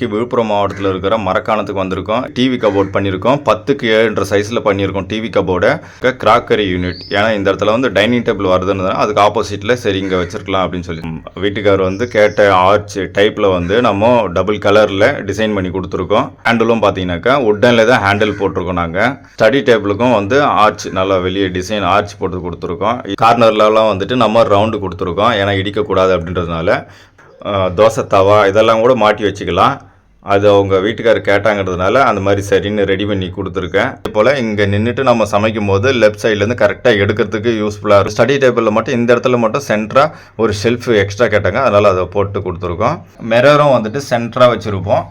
இன்னைக்கு விழுப்புரம் மாவட்டத்தில் இருக்கிற மரக்காணத்துக்கு வந்திருக்கோம். டிவி கபோர்ட் பண்ணியிருக்கோம். பத்துக்கு ஏழுன்ற சைஸில் பண்ணியிருக்கோம் டிவி கபோர்டை கிராக்கரி யூனிட் ஏன்னா இந்த இடத்துல வந்து டைனிங் டேபிள் வருதுன்னு அதுக்கு ஆப்போசிட்டில் சரி இங்கே வச்சிருக்கலாம் அப்படின்னு சொல்லி. வீட்டுக்கார் வீட்டுக்காரர் வந்து கேட்ட ஆர்ச் டைப்பில் வந்து நம்ம டபுள் கலரில் டிசைன் பண்ணி கொடுத்துருக்கோம். ஹேண்டிலும் பார்த்தீங்கன்னாக்கா உட்டனில் தான் ஹேண்டில் போட்டிருக்கோம் நாங்கள் ஸ்டடி டேபிளுக்கும் வந்து ஆர்ச் நல்லா வெளியே டிசைன் ஆர்ச் போட்டு கொடுத்துருக்கோம். கார்னர்லலாம் வந்துட்டு நம்ம ரவுண்டு கொடுத்துருக்கோம். ஏன்னா இடிக்கக்கூடாது அப்படின்றதுனால. தோசை தவா இதெல்லாம் கூட மாட்டி வச்சுக்கலாம். அது அவங்க வீட்டுக்காரர் கேட்டாங்கிறதுனால அந்த மாதிரி சரின்னு ரெடி பண்ணி கொடுத்துருக்கேன். அதே போல் இங்கே நின்றுட்டு நம்ம சமைக்கும் போது லெஃப்ட் சைட்லேருந்து கரெக்டாக எடுக்கிறதுக்கு யூஸ்ஃபுல்லாக இருக்கும். ஸ்டடி டேபிளில் மட்டும் இந்த இடத்துல மட்டும் சென்டராக ஒரு ஷெல்ஃப் எக்ஸ்ட்ரா கேட்டாங்க. அதனால் அதை போட்டு கொடுத்துருக்கோம். மிரரும் வந்துட்டு சென்டராக வச்சுருப்போம்.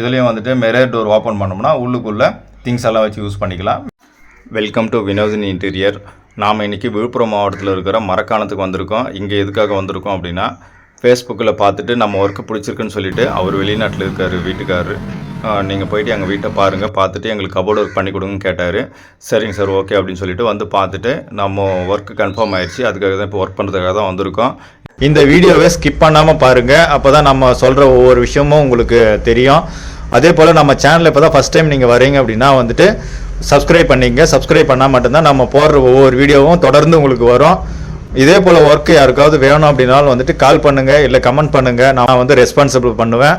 இதுலேயும் வந்துட்டு மிரர் டோர் ஓப்பன் பண்ணோம்னா உள்ளுக்குள்ளே திங்ஸ் எல்லாம் வச்சு யூஸ் பண்ணிக்கலாம். வெல்கம் டு வினோதினி இன்டீரியர் நாம் இன்றைக்கி விழுப்புரம் மாவட்டத்தில் இருக்கிற மரக்காணத்துக்கு வந்திருக்கோம். இங்கே எதுக்காக வந்திருக்கோம் அப்படின்னா ஃபேஸ்புக்கில் பார்த்துட்டு நம்ம ஒர்க்கு பிடிச்சிருக்குன்னு சொல்லிட்டு அவர் வெளிநாட்டில் இருக்கார் வீட்டுக்காரர். நீங்கள் போயிட்டு எங்கள் வீட்டை பாருங்கள் பார்த்துட்டு எங்களுக்கு கபோர்டு ஒர்க் பண்ணி கொடுங்கன்னு கேட்டார். சரிங்க சார் ஓகே அப்படின்னு சொல்லிட்டு வந்து பார்த்துட்டு நம்ம ஒர்க்கு கன்ஃபார்ம் ஆயிடுச்சு. அதுக்காக தான் இப்போ ஒர்க் பண்ணுறதுக்காக தான் வந்திருக்கோம். இந்த வீடியோவை ஸ்கிப் பண்ணாமல் பாருங்கள் அப்போ தான் நம்ம சொல்கிற ஒவ்வொரு விஷயமும் உங்களுக்கு தெரியும். அதே போல் நம்ம சேனலில் இப்போ தான் ஃபஸ்ட் டைம் நீங்கள் வரீங்க அப்படின்னா வந்துட்டு சப்ஸ்கிரைப் பண்ணிங்க சப்ஸ்கிரைப் பண்ணால் மட்டும்தான் நம்ம போடுற ஒவ்வொரு வீடியோவும் தொடர்ந்து உங்களுக்கு வரும். இதே போல் ஒர்க் யாருக்காவது வேணும் அப்படின்னாலும் வந்துட்டு கால் பண்ணுங்கள் இல்லை கமெண்ட் பண்ணுங்கள் நான் வந்து ரெஸ்பான்சிபிள் பண்ணுவேன்.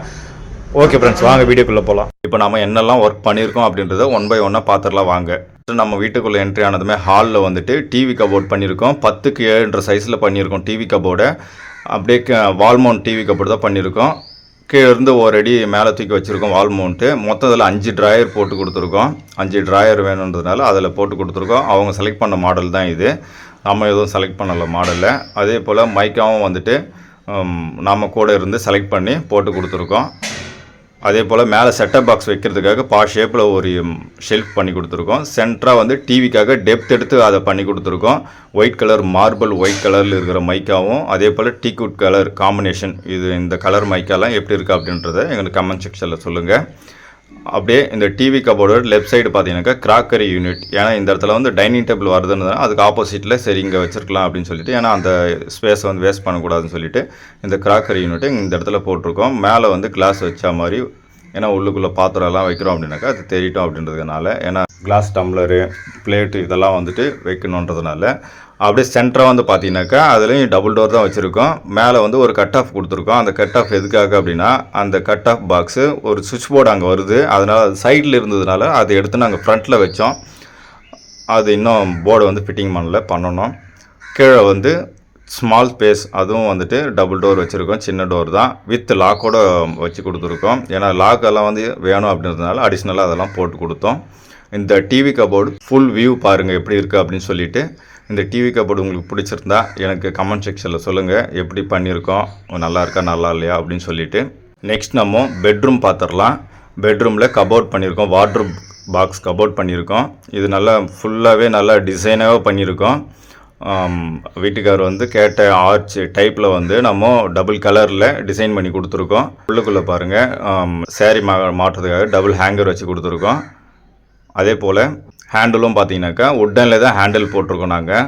ஓகே ஃப்ரெண்ட்ஸ் வாங்க வீடியோக்குள்ளே போகலாம் இப்போ நம்ம என்னெல்லாம் ஒர்க் பண்ணியிருக்கோம் அப்படின்றத ஒன் பை ஒன்னாக பார்த்துடலாம் வாங்க. நம்ம வீட்டுக்குள்ளே என்ட்ரி ஆனதுமே ஹாலில் வந்துட்டு டிவி கபோர்ட் பண்ணியிருக்கோம். பத்துக்கு ஏழுன்ற சைஸில் பண்ணியிருக்கோம் டிவி கபோர்டை அப்படியே வால்மவுண்ட் டிவி கபோர்டு தான் பண்ணியிருக்கோம். கீழே இருந்து ஒரு அடி மேலே தூக்கி வச்சுருக்கோம் வால் மவுண்ட்டு மொத்தத்தில் அஞ்சு ட்ராயர் போட்டு கொடுத்துருக்கோம். அஞ்சு ட்ராயர் வேணுன்றதுனால அதில் போட்டு கொடுத்துருக்கோம். அவங்க செலக்ட் பண்ண மாடல் தான் இது. நம்ம எதுவும் செலக்ட் பண்ணலை மாடலில் அதே போல் மைக்காவும் வந்துட்டு நாம் நம்ம கூட இருந்து செலக்ட் பண்ணி போட்டு கொடுத்துருக்கோம். அதே போல் மேலே செட்டப் பாக்ஸ் வைக்கிறதுக்காக பா ஷேப்பில் ஒரு ஷெல்ஃப் பண்ணி கொடுத்துருக்கோம். சென்டராக வந்து டிவிக்காக டெப்த் எடுத்து அதை பண்ணி கொடுத்துருக்கோம். ஒயிட் கலர் மார்பிள் ஒயிட் கலரில் இருக்கிற மைக்காவும் அதே போல் டீக்குட் கலர் காம்பினேஷன் இது இந்த கலர் மைக்காலாம் எப்படி இருக்குது அப்படின்றத எங்களுக்கு கமெண்ட் செக்ஷனில் சொல்லுங்கள் அப்படியே இந்த டிவி கபோர்டோட லெஃப்ட் சைடு பார்த்தீங்கன்னாக்கா கிராக்கரி யூனிட் ஏன்னா இந்த இடத்துல வந்து டைனிங் டேபிள் வருதுன்னு அதுக்கு ஆப்போசிட்டில் சரி இங்கே வச்சிருக்கலாம் அப்படின்னு சொல்லிட்டு ஏன்னா அந்த ஸ்பேஸை வந்து வேஸ்ட் பண்ணக்கூடாதுன்னு சொல்லிட்டு இந்த கிராக்கரி யூனிட்டை இந்த இடத்துல போட்டிருக்கோம். மேலே வந்து கிளாஸ் வச்ச மாதிரி ஏன்னா உள்ளுக்குள்ளே பாத்திரம் எல்லாம் வைக்கிறோம் அப்படின்னாக்கா அது தெரியட்டும் அப்படின்றதுனால. ஏன்னா கிளாஸ் டம்ளரு பிளேட்டு இதெல்லாம் வந்துட்டு வைக்கணுன்றதுனால. அப்படியே சென்டராக வந்து பார்த்தீங்கன்னாக்கா அதுலேயும் டபுள் டோர் தான் வச்சுருக்கோம். மேலே வந்து ஒரு கட் ஆஃப் கொடுத்துருக்கோம். அந்த கட் ஆஃப் எதுக்காக அப்படின்னா அந்த கட் ஆஃப் பாக்ஸு ஒரு சுவிட்ச் போர்டு அங்கே வருது. அதனால் அது சைடில் இருந்ததுனால அதை எடுத்து நாங்கள் ஃப்ரண்ட்டில் வச்சோம். அது இன்னும் போர்டு வந்து ஃபிட்டிங் பண்ணல பண்ணணும். கீழே வந்து ஸ்மால் ஸ்பேஸ் அதுவும் வந்துட்டு டபுள் டோர் வச்சுருக்கோம். சின்ன டோர் தான். வித் லாக்கோட வச்சு கொடுத்துருக்கோம். ஏன்னா லாக் எல்லாம் வந்து வேணும் அப்படின்றதுனால அடிஷ்னலாக அதெல்லாம் போட்டு கொடுத்தோம். இந்த டிவி கபோர்டு ஃபுல் வியூ பாருங்கள் எப்படி இருக்குது அப்படின்னு சொல்லிட்டு இந்த டிவி கபோர்டு உங்களுக்கு பிடிச்சிருந்தா எனக்கு கமெண்ட் செக்ஷனில் சொல்லுங்கள் எப்படி பண்ணியிருக்கோம்? நல்லா இருக்கா நல்லா இல்லையா அப்படின்னு சொல்லிட்டு. நெக்ஸ்ட் நம்ம பெட்ரூம் பார்த்துடலாம் பெட்ரூமில் கபோர்ட் பண்ணியிருக்கோம். வாட்ரூப் பாக்ஸ் கபோர்ட் பண்ணியிருக்கோம். இது நல்லா ஃபுல்லாகவே நல்லா டிசைனாகவே பண்ணியிருக்கோம். வீட்டுக்கார் வந்து கேட்ட ஆர்ச் டைப்பில் வந்து நம்ம டபுள் கலரில் டிசைன் பண்ணி கொடுத்துருக்கோம். உள்ளுக்குள்ளே பாருங்கள் சேரீ மா மாட்டுறதுக்காக டபுள் ஹேங்கர் வச்சு கொடுத்துருக்கோம். அதே போல் ஹேண்டிலும் பார்த்தீங்கன்னாக்கா உட்டனில் தான் ஹேண்டில் போட்டிருக்கோம் நாங்கள்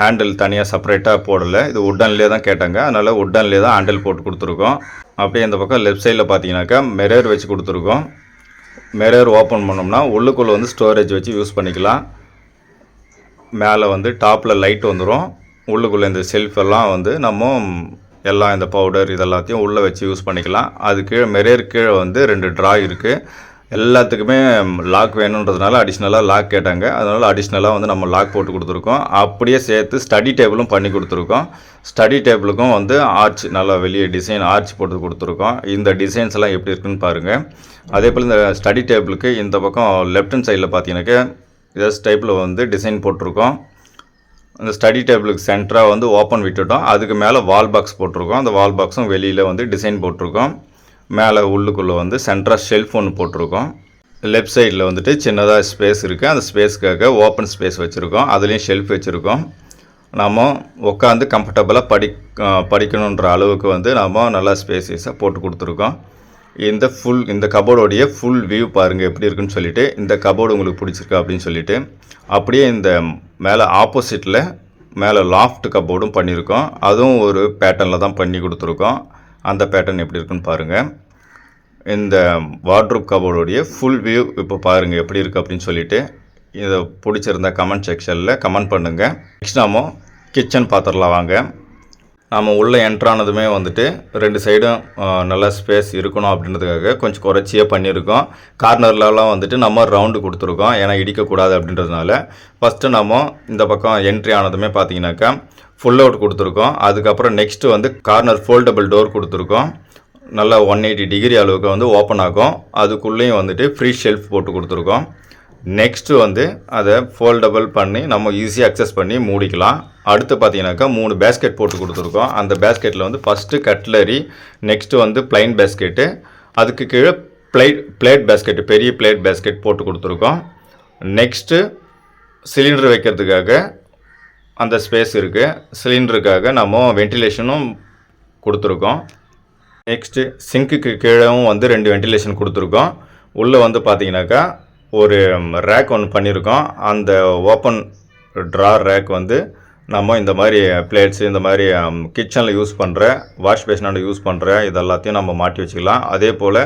ஹேண்டில் தனியாக செப்பரேட்டாக போடலை. இது உட்டன்லேயே தான் கேட்டாங்க. அதனால் உட்டன்லேயே தான் ஹேண்டில் போட்டு கொடுத்துருக்கோம். அப்படியே இந்த பக்கம் லெஃப்ட் சைடில் பார்த்தீங்கன்னாக்கா மிரர் வச்சு கொடுத்துருக்கோம். மிரர் ஓப்பன் பண்ணோம்னா உள்ளுக்குள்ளே வந்து ஸ்டோரேஜ் வச்சு யூஸ் பண்ணிக்கலாம். மேலே வந்து டாப்பில் லைட் வந்துடும் உள்ளுக்குள்ளே இந்த செல்ஃப் எல்லாம் வந்து நம்ம எல்லாம் இந்த பவுடர் இதெல்லாத்தையும் உள்ளே வச்சு யூஸ் பண்ணிக்கலாம். அது கீழே மெரேர் கீழே வந்து ரெண்டு ட்ரா இருக்குது எல்லாத்துக்குமே லாக் வேணுன்றதுனால அடிஷ்னலாக லாக் கேட்டாங்க. அதனால் அடிஷ்னலாக வந்து நம்ம லாக் போட்டு கொடுத்துருக்கோம். அப்படியே சேர்த்து ஸ்டடி டேபிளும் பண்ணி கொடுத்துருக்கோம். ஸ்டடி டேபிளுக்கும் வந்து ஆர்ச் நல்லா வெளியே டிசைன் ஆர்ச் போட்டு கொடுத்துருக்கோம். இந்த டிசைன்ஸ் எல்லாம் எப்படி இருக்குன்னு பாருங்கள் அதே போல் இந்த ஸ்டடி டேபிளுக்கு இந்த பக்கம் லெஃப்ட் ஹண்ட் சைடில் பார்த்தீங்கன்னாக்கா இதஸ் டைப்பில் வந்து டிசைன் போட்டிருக்கோம். அந்த ஸ்டடி டேபிளுக்கு சென்டராக வந்து ஓப்பன் விட்டுட்டோம். அதுக்கு மேலே வால் பாக்ஸ் போட்டிருக்கோம். அந்த வால் பாக்ஸும் வெளியில் வந்து டிசைன் போட்டிருக்கோம். மேலே உள்ளுக்குள்ளே வந்து சென்டராக ஷெல்ஃப் ஒன்று போட்டிருக்கோம். லெஃப்ட் சைடில் வந்துட்டு சின்னதாக ஸ்பேஸ் இருக்குது அந்த ஸ்பேஸ்க்காக ஓப்பன் ஸ்பேஸ் வச்சுருக்கோம். அதுலேயும் ஷெல்ஃப் வச்சுருக்கோம். நாம் உட்காந்து கம்ஃபர்டபுளாக படி படிக்கணுன்ற அளவுக்கு வந்து நாம் நல்லா ஸ்பேசியஸாக போட்டு கொடுத்துருக்கோம். இந்த ஃபுல் இந்த கபோர்டோடைய ஃபுல் வியூ பாருங்கள் எப்படி இருக்குன்னு சொல்லிவிட்டு இந்த கபோர்டு உங்களுக்கு பிடிச்சிருக்கா அப்படின்னு சொல்லிவிட்டு அப்படியே இந்த மேலே ஆப்போசிட்டில் மேலே லாஃப்ட் கபோர்டும் பண்ணியிருக்கோம். அதுவும் ஒரு பேட்டர்னில் தான் பண்ணி கொடுத்துருக்கோம். அந்த பேட்டர்ன் எப்படி இருக்குன்னு பாருங்கள் இந்த வார்ட்ரூப் கபோர்டோடைய ஃபுல் வியூ இப்போ பாருங்கள் எப்படி இருக்குது அப்படின்னு சொல்லிவிட்டு இதை பிடிச்சிருந்தா கமெண்ட் செக்ஷனில் கமெண்ட் பண்ணுங்கள் நெக்ஸ்ட் நாம கிச்சன் பார்த்துடலாம் வாங்க. நம்ம உள்ளே என்ட்ரானதுமே வந்துட்டு ரெண்டு சைடும் நல்லா ஸ்பேஸ் இருக்கணும் அப்படின்றதுக்காக கொஞ்சம் குறைச்சியே பண்ணியிருக்கோம். கார்னர்லலாம் வந்துட்டு நம்ம ரவுண்டு கொடுத்துருக்கோம். ஏன்னா இடிக்கக்கூடாது அப்படின்றதுனால. ஃபஸ்ட்டு நம்ம இந்த பக்கம் என்ட்ரி ஆனதுமே பார்த்தீங்கன்னாக்கா ஃபுல் அவுட் கொடுத்துருக்கோம். அதுக்கப்புறம் நெக்ஸ்ட்டு வந்து கார்னர் ஃபோல்டபுள் டோர் கொடுத்துருக்கோம். நல்லா ஒன் எயிட்டி டிகிரி அளவுக்கு வந்து ஓப்பன் ஆகும். அதுக்குள்ளேயும் வந்துட்டு ஃப்ரீ ஷெல்ஃப் போட்டு கொடுத்துருக்கோம். நெக்ஸ்ட்டு வந்து அதை ஃபோல்டபுள் பண்ணி நம்ம ஈஸியாக அக்சஸ் பண்ணி மூடிக்கலாம். அடுத்து பார்த்தீங்கன்னாக்கா மூணு பேஸ்கெட் போட்டு கொடுத்துருக்கோம். அந்த பேஸ்கெட்டில் வந்து ஃபஸ்ட்டு கட்லரி நெக்ஸ்ட்டு வந்து ப்ளைன் பேஸ்கெட்டு அதுக்கு கீழே பிளேட் பிளேட் பேஸ்கெட்டு பெரிய பிளேட் பேஸ்கெட் போட்டு கொடுத்துருக்கோம். நெக்ஸ்ட்டு சிலிண்டர் வைக்கிறதுக்காக அந்த ஸ்பேஸ் இருக்குது சிலிண்டருக்காக நம்ம வென்டிலேஷனும் கொடுத்துருக்கோம். நெக்ஸ்ட்டு சிங்க்குக்கு கீழவும் வந்து ரெண்டு வென்டிலேஷன் கொடுத்துருக்கோம். உள்ளே வந்து பார்த்தீங்கன்னாக்கா ஒரு ரேக் ஒன்று பண்ணியிருக்கோம் அந்த ஓப்பன் ட்ரா ரேக் வந்து நம்ம இந்த மாதிரி பிளேட்ஸு இந்த மாதிரி கிச்சனில் யூஸ் பண்ணுற வாஷ் பேஷனாண்ட யூஸ் பண்ணுற இதெல்லாத்தையும் நம்ம மாட்டி வச்சுக்கலாம். அதே போல்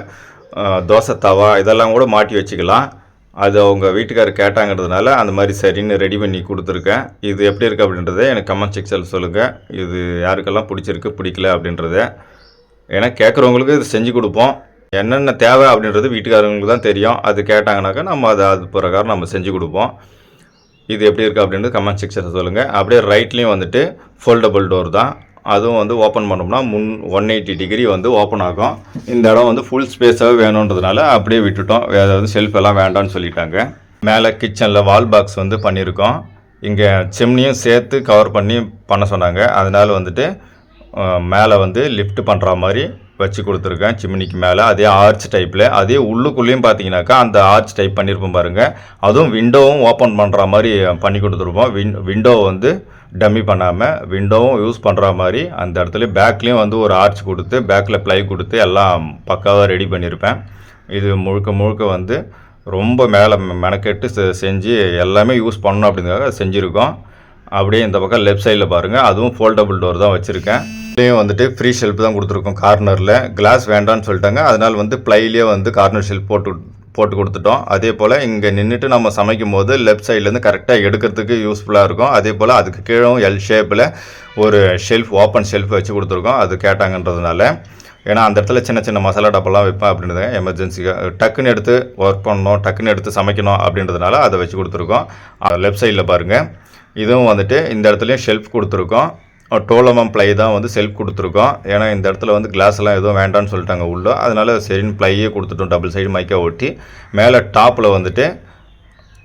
தோசை தவா இதெல்லாம் கூட மாட்டி வச்சுக்கலாம். அது அவங்க வீட்டுக்காரர் கேட்டாங்கிறதுனால அந்த மாதிரி சரின்னு ரெடி பண்ணி கொடுத்துருக்கேன். இது எப்படி இருக்குது அப்படின்றத எனக்கு கமெண்ட் செக்ஷனில் சொல்லுங்கள் இது யாருக்கெல்லாம் பிடிச்சிருக்கு பிடிக்கல அப்படின்றத ஏன்னா கேட்குறவங்களுக்கு இது செஞ்சு கொடுப்போம். என்னென்ன தேவை அப்படின்றது வீட்டுக்காரங்களுக்கு தான் தெரியும். அது கேட்டாங்கனாக்கா நம்ம அதை அது பிரகாரம் நம்ம செஞ்சு கொடுப்போம். இது எப்படி இருக்குது அப்படின்றது கமெண்ட் செக்ஷனில் சொல்லுங்கள் அப்படியே ரைட்லேயும் வந்துட்டு ஃபோல்டபுள் டோர் தான். அதுவும் வந்து ஓப்பன் பண்ணோம்னா முன் ஒன் எயிட்டி டிகிரி வந்து ஓப்பன் ஆகும். இந்த இடம் வந்து ஃபுல் ஸ்பேஸாகவே வேணுன்றதுனால அப்படியே விட்டுட்டோம். அதாவது ஷெல்ஃப் எல்லாம் வேண்டாம்னு சொல்லிட்டாங்க. மேலே கிச்சனில் வால் பாக்ஸ் வந்து பண்ணியிருக்கோம். இங்கே செம்னியும் சேர்த்து கவர் பண்ணி பண்ண சொன்னாங்க. அதனால் வந்துட்டு மேலே வந்து லிஃப்ட் பண்ணுற மாதிரி வச்சு கொடுத்துருக்கேன். சிம்னிக்கு மேலே அதே ஆர்ச் டைப்பில் அதே உள்ளுக்குள்ளேயும் பார்த்தீங்கன்னாக்கா அந்த ஆர்ச் டைப் பண்ணியிருப்போம் பாருங்கள் அதுவும் விண்டோவும் ஓப்பன் பண்ணுற மாதிரி பண்ணி கொடுத்துருப்போம். வின் விண்டோ வந்து டம்மி பண்ணாமல் விண்டோவும் யூஸ் பண்ணுற மாதிரி அந்த இடத்துல பேக்லேயும் வந்து ஒரு ஆர்ச் கொடுத்து பேக்கில் ப்ளை கொடுத்து எல்லாம் பக்காவாக ரெடி பண்ணியிருப்பேன் இது முழுக்க முழுக்க வந்து ரொம்ப மேலே மெனக்கெட்டு செ- செஞ்சு எல்லாமே யூஸ் பண்ணணும் அப்படிங்கிறத செஞ்சுருக்கோம். அப்படியே இந்த பக்கம் லெஃப்ட் சைடில் பாருங்கள் அதுவும் ஃபோல்டபுள் டோர் தான் வச்சுருக்கேன். இதுலேயும் வந்துட்டு ஃப்ரீ ஷெல்ஃப் தான் கொடுத்துருக்கோம் கார்னரில் கிளாஸ் வேண்டாம்னு சொல்லிட்டாங்க. அதனால் வந்து ப்ளைலேயே வந்து கார்னர் ஷெல்ஃப் போட்டு போட்டு கொடுத்துட்டோம். அதே போல் இங்கே நின்றுட்டு நம்ம சமைக்கும் போது லெஃப்ட் சைட்லேருந்து கரெக்டாக எடுக்கிறதுக்கு யூஸ்ஃபுல்லாக இருக்கும். அதே போல் அதுக்கு கீழும் எல் ஷேப்பில் ஒரு ஷெல்ஃப் ஓப்பன் ஷெல்ஃப் வச்சு கொடுத்துருக்கோம். அது கேட்டாங்கன்றதுனால. ஏன்னா அந்த இடத்துல சின்ன சின்ன மசாலா டப்பெல்லாம் வைப்பேன் அப்படின்றத எமர்ஜென்சிக்காக டக்குன்னு எடுத்து ஒர்க் பண்ணணும் டக்குன்னு எடுத்து சமைக்கணும் அப்படின்றதுனால அதை வச்சு கொடுத்துருக்கோம். லெஃப்ட் சைடில் பாருங்கள் இதுவும் வந்துட்டு இந்த இடத்துலையும் ஷெல்ஃப் கொடுத்துருக்கோம். டோலமம் ப்ளை தான் வந்து செல்ஃப் கொடுத்துருக்கோம். ஏன்னா இந்த இடத்துல வந்து கிளாஸ் எல்லாம் எதுவும் வேண்டாம்னு சொல்லிட்டாங்க உள்ளே. அதனால் சரின்னு ப்ளையே கொடுத்துட்டோம் டபுள் சைடு மைக்கா ஒட்டி. மேலே டாப்பில் வந்துட்டு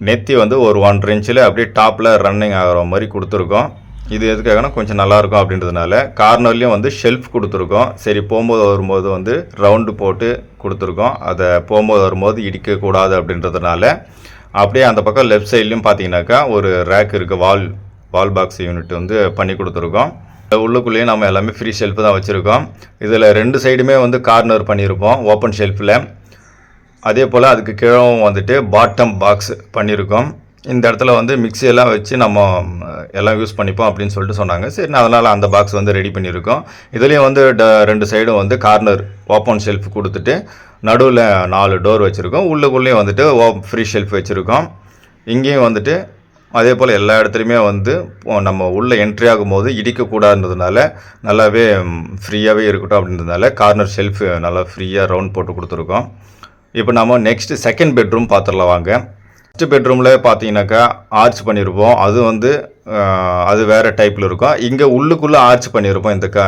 நெத்தி வந்து ஒரு ஒன்றரை இன்ச்சில் அப்படியே டாப்பில் ரன்னிங் ஆகிற மாதிரி கொடுத்துருக்கோம். இது எதுக்காகனா கொஞ்சம் நல்லாயிருக்கும் அப்படின்றதுனால. கார்னர்லேயும் வந்து ஷெல்ஃப் கொடுத்துருக்கோம். சரி போகும்போது வரும்போது வந்து ரவுண்டு போட்டு கொடுத்துருக்கோம். அதை போகும்போது வரும்போது இடிக்கக்கூடாது அப்படின்றதுனால. அப்படியே அந்த பக்கம் லெஃப்ட் சைட்லேயும் பார்த்தீங்கன்னாக்கா ஒரு ரேக் இருக்குது வால் வால் பாக்ஸ் யூனிட் வந்து பண்ணி கொடுத்துருக்கோம். உள்ளுக்குள்ளேயே நம்ம எல்லாமே ஃப்ரீ ஷெல்ஃப் தான் வச்சுருக்கோம். இதில் ரெண்டு சைடுமே வந்து கார்னர் பண்ணியிருப்போம் ஓப்பன் ஷெல்ஃபில் அதே போல் அதுக்கு கீழவும் வந்துட்டு பாட்டம் பாக்ஸ் பண்ணியிருக்கோம். இந்த இடத்துல வந்து மிக்ஸி எல்லாம் வச்சு நம்ம எல்லாம் யூஸ் பண்ணிப்போம் அப்படின்னு சொல்லிட்டு சொன்னாங்க. சரி அதனால் அந்த பாக்ஸ் வந்து ரெடி பண்ணியிருக்கோம். இதுலேயும் வந்து ட ரெண்டு சைடும் வந்து கார்னர் ஓப்பன் ஷெல்ஃப் கொடுத்துட்டு நடுவில் நாலு டோர் வச்சுருக்கோம். உள்ளுக்குள்ளேயும் வந்துட்டு ஓ ஃப்ரீ ஷெல்ஃப் வச்சுருக்கோம். இங்கேயும் வந்துட்டு அதே போல் எல்லா இடத்துலையுமே வந்து நம்ம உள்ளே என்ட்ரி ஆகும்போது இடிக்கக்கூடாதுன்றதுனால நல்லாவே ஃப்ரீயாகவே இருக்கட்டும் அப்படின்றதுனால கார்னர் ஷெல்ஃப் நல்லா ஃப்ரீயாக ரவுண்ட் போட்டு கொடுத்துருக்கோம். இப்போ நம்ம நெக்ஸ்ட்டு செகண்ட் பெட்ரூம் பார்த்துடலாம் வாங்க. ஃபஸ்ட்டு பெட்ரூமில் பார்த்தீங்கன்னாக்கா ஆர்ச் பண்ணியிருப்போம் அது வந்து அது வேறு டைப்பில் இருக்கும். இங்கே உள்ளுக்குள்ளே ஆர்ச் பண்ணியிருப்போம் இந்த க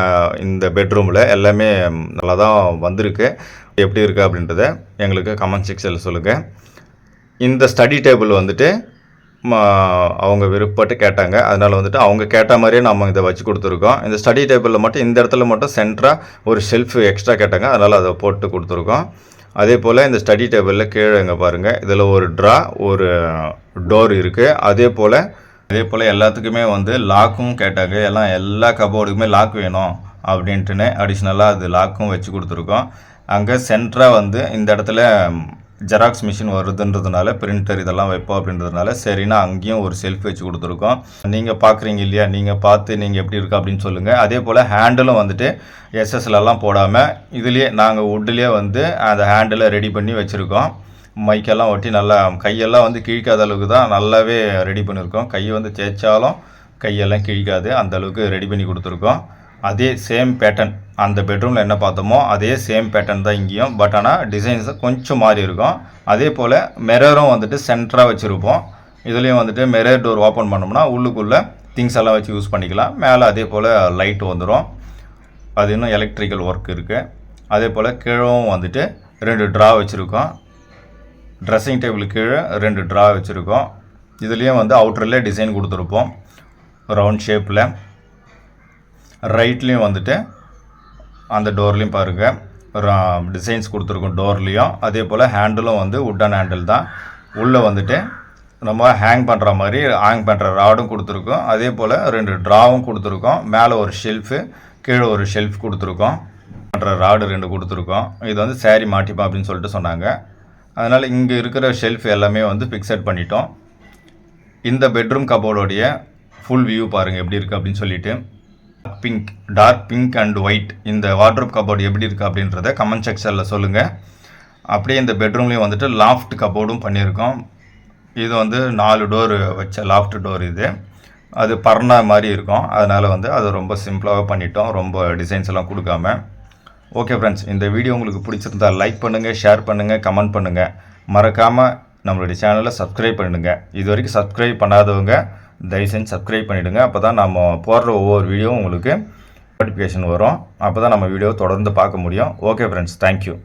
இந்த பெட்ரூமில் எல்லாமே நல்லா தான் வந்திருக்கு. எப்படி இருக்குது அப்படின்றத எங்களுக்கு கமெண்ட் செக்ஷனில் சொல்லுங்கள் இந்த ஸ்டடி டேபிள் வந்துட்டு அவங்க விருப்பப்பட்டு கேட்டாங்க. அதனால் வந்துட்டு அவங்க கேட்ட மாதிரியே நம்ம இதை வச்சு கொடுத்துருக்கோம். இந்த ஸ்டடி டேபிளில் மட்டும் இந்த இடத்துல மட்டும் சென்டராக ஒரு ஷெல்ஃப் எக்ஸ்ட்ரா கேட்டாங்க. அதனால் அதை போட்டு கொடுத்துருக்கோம். அதே போல் இந்த ஸ்டடி டேபிளில் கீழே இங்கே பாருங்கள் இதில் ஒரு ட்ரா ஒரு டோர் இருக்குது அதே போல் அதே போல் எல்லாத்துக்குமே வந்து லாக்கும் கேட்டாங்க. எல்லாம் எல்லா கபோர்டுக்குமே லாக் வேணும் அப்படின்ட்டுன்னு அடிஷ்னலாக அது லாக்கும் வச்சு கொடுத்துருக்கோம். அங்கே சென்டராக வந்து இந்த இடத்துல ஜெராக்ஸ் மிஷின் வருதுன்றதுனால பிரிண்டர் இதெல்லாம் வைப்போம் அப்படின்றதுனால சரின்னா அங்கேயும் ஒரு செல்ஃப் வச்சு கொடுத்துருக்கோம். நீங்கள் பார்க்குறீங்க இல்லையா? நீங்கள் பார்த்து நீங்கள் எப்படி இருக்கா அப்படின்னு சொல்லுங்கள் அதே போல் ஹேண்டிலும் வந்துட்டு எஸ்எஸ்லலாம் போடாமல் இதுலேயே நாங்கள் வுட்லேயே வந்து அந்த ஹேண்டிலை ரெடி பண்ணி வச்சுருக்கோம். மைக்கெல்லாம் ஒட்டி நல்லா கையெல்லாம் வந்து கிழிக்காத அளவுக்கு தான் நல்லாவே ரெடி பண்ணியிருக்கோம் கையை வந்து தேய்ச்சாலும் கையெல்லாம் கிழிக்காது. அந்த அளவுக்கு ரெடி பண்ணி கொடுத்துருக்கோம். அதே சேம் பேட்டர்ன் அந்த பெட்ரூமில் என்ன பார்த்தோமோ அதே சேம் பேட்டர்ன் தான் இங்கேயும். பட் ஆனால் டிசைன்ஸ் கொஞ்சம் மாறி இருக்கும். அதே போல் மிரரும் வந்துட்டு சென்டராக வச்சுருப்போம். இதுலேயும் வந்துட்டு மிரர் டோர் ஓப்பன் பண்ணோம்னா உள்ளுக்குள்ளே திங்ஸ் எல்லாம் வச்சு யூஸ் பண்ணிக்கலாம். மேலே அதே போல் லைட் வந்துடும் அது இன்னும் எலக்ட்ரிக்கல் ஒர்க் இருக்குது அதே போல் கீழவும் வந்துட்டு ரெண்டு ட்ரா வச்சுருக்கோம். ட்ரெஸ்ஸிங் டேபிள் கீழே ரெண்டு ட்ரா வச்சுருக்கோம். இதுலேயும் வந்து அவுட்டரில் டிசைன் கொடுத்துருப்போம். ரவுண்ட் ஷேப்பில் ரைட்லேயும் வந்துட்டு அந்த டோர்லேயும் பாருங்கள் டிசைன்ஸ் கொடுத்துருக்கோம் டோர்லேயும். அதே போல் ஹேண்டிலும் வந்து உட்டன் ஹேண்டில் தான். உள்ளே வந்துட்டு நம்ம ஹேங் பண்ணுற மாதிரி ஹேங் பண்ணுற ராடும் கொடுத்துருக்கோம். அதே போல் ரெண்டு ட்ராவும் கொடுத்துருக்கோம். மேலே ஒரு ஷெல்ஃபு கீழே ஒரு ஷெல்ஃப் கொடுத்துருக்கோம். பண்ணுற ராடு ரெண்டு கொடுத்துருக்கோம். இது வந்து saree மாட்டிப்பா அப்படின்னு சொல்லிட்டு சொன்னாங்க. அதனால் இங்கே இருக்கிற ஷெல்ஃப் எல்லாமே வந்து ஃபிக்ஸட் பண்ணிட்டோம். இந்த பெட்ரூம் கபோர்டோடைய ஃபுல் வியூ பாருங்கள் எப்படி இருக்குது அப்படின்னு சொல்லிட்டு. Pink dark pink and white இந்த வார்ட்ரோப் கபோர்டு எப்படி இருக்குது அப்படின்றத கமெண்ட் செக்ஷனில் சொல்லுங்கள் அப்படியே இந்த பெட்ரூம்லேயும் வந்துட்டு லாஃப்ட் கபோர்டும் பண்ணியிருக்கோம். இது வந்து நாலு டோர் வச்ச லாஃப்ட் டோர் இது. அது பர்னா மாதிரி இருக்கும். அதனால் வந்து அது ரொம்ப சிம்பிளாக பண்ணிட்டோம். ரொம்ப டிசைன்ஸ் எல்லாம் கொடுக்காம. ஓகே ஃப்ரெண்ட்ஸ் இந்த வீடியோ உங்களுக்கு பிடிச்சிருந்தா லைக் பண்ணுங்கள் ஷேர் பண்ணுங்கள் கமெண்ட் பண்ணுங்கள் மறக்காமல் நம்மளுடைய சேனலை சப்ஸ்கிரைப் பண்ணுங்கள் இது வரைக்கும் சப்ஸ்கிரைப் பண்ணாதவங்க தயவு செஞ்சு சப்ஸ்கிரைப் பண்ணிவிடுங்க அப்போ தான் நம்ம போடுற ஒவ்வொரு வீடியோவும் உங்களுக்கு நோட்டிஃபிகேஷன் வரும். அப்போ தான் நம்ம வீடியோ தொடர்ந்து பார்க்க முடியும். Okay friends thank you